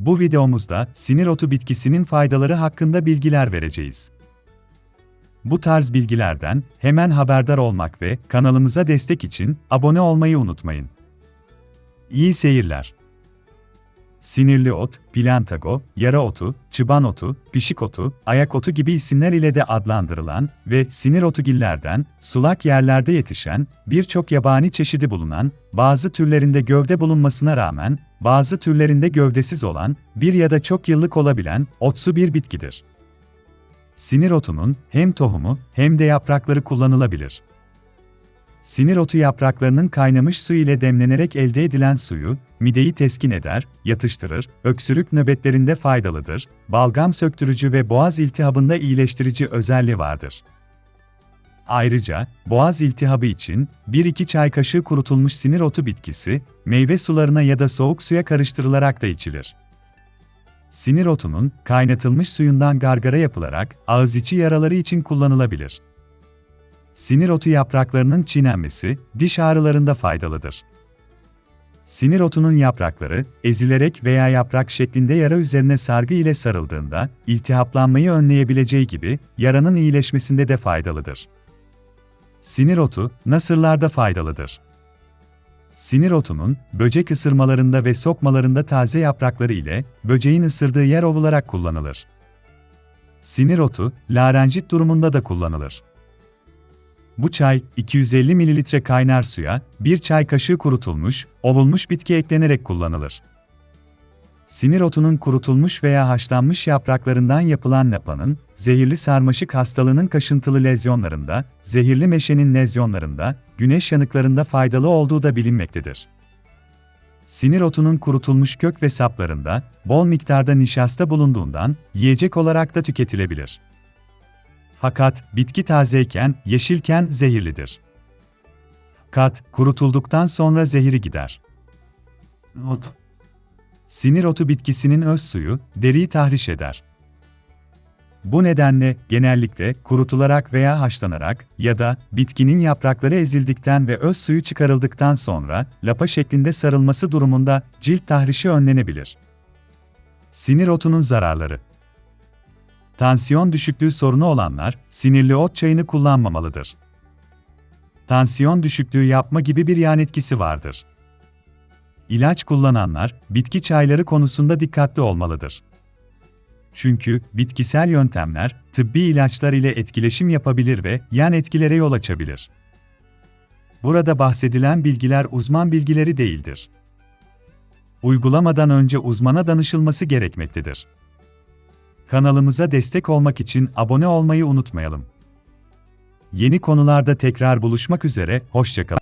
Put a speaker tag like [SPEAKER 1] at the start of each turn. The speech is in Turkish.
[SPEAKER 1] Bu videomuzda sinir otu bitkisinin faydaları hakkında bilgiler vereceğiz. Bu tarz bilgilerden hemen haberdar olmak ve kanalımıza destek için abone olmayı unutmayın. İyi seyirler. Sinirli ot, plantago, yara otu, çıban otu, pişik otu, ayak otu gibi isimler ile de adlandırılan ve sinir otugillerden sulak yerlerde yetişen, birçok yabani çeşidi bulunan, bazı türlerinde gövde bulunmasına rağmen, bazı türlerinde gövdesiz olan, bir ya da çok yıllık olabilen, otsu bir bitkidir. Sinir otunun hem tohumu hem de yaprakları kullanılabilir. Sinir otu yapraklarının kaynamış su ile demlenerek elde edilen suyu, mideyi teskin eder, yatıştırır, öksürük nöbetlerinde faydalıdır, balgam söktürücü ve boğaz iltihabında iyileştirici özelliği vardır. Ayrıca, boğaz iltihabı için 1-2 çay kaşığı kurutulmuş sinir otu bitkisi, meyve sularına ya da soğuk suya karıştırılarak da içilir. Sinir otunun kaynatılmış suyundan gargara yapılarak ağız içi yaraları için kullanılabilir. Sinir otu yapraklarının çiğnenmesi, diş ağrılarında faydalıdır. Sinir otunun yaprakları, ezilerek veya yaprak şeklinde yara üzerine sargı ile sarıldığında, iltihaplanmayı önleyebileceği gibi, yaranın iyileşmesinde de faydalıdır. Sinir otu, nasırlarda faydalıdır. Sinir otunun, böcek ısırmalarında ve sokmalarında taze yaprakları ile, böceğin ısırdığı yer ovularak kullanılır. Sinir otu, larenjit durumunda da kullanılır. Bu çay, 250 ml kaynar suya, 1 çay kaşığı kurutulmuş, ovulmuş bitki eklenerek kullanılır. Sinir otunun kurutulmuş veya haşlanmış yapraklarından yapılan lapanın, zehirli sarmaşık hastalığının kaşıntılı lezyonlarında, zehirli meşenin lezyonlarında, güneş yanıklarında faydalı olduğu da bilinmektedir. Sinir otunun kurutulmuş kök ve saplarında, bol miktarda nişasta bulunduğundan, yiyecek olarak da tüketilebilir. Fakat bitki tazeyken, yeşilken zehirlidir. Kat, kurutulduktan sonra zehiri gider. Not. Sinir otu bitkisinin öz suyu, deriyi tahriş eder. Bu nedenle genellikle kurutularak veya haşlanarak ya da bitkinin yaprakları ezildikten ve öz suyu çıkarıldıktan sonra lapa şeklinde sarılması durumunda cilt tahrişi önlenebilir. Sinir otunun zararları Tansiyon düşüklüğü sorunu olanlar, sinirli ot çayını kullanmamalıdır. Tansiyon düşüklüğü yapma gibi bir yan etkisi vardır. İlaç kullananlar, bitki çayları konusunda dikkatli olmalıdır. Çünkü bitkisel yöntemler, tıbbi ilaçlar ile etkileşim yapabilir ve yan etkilere yol açabilir. Burada bahsedilen bilgiler uzman bilgileri değildir. Uygulamadan önce uzmana danışılması gerekmektedir. Kanalımıza destek olmak için abone olmayı unutmayalım. Yeni konularda tekrar buluşmak üzere, hoşçakalın.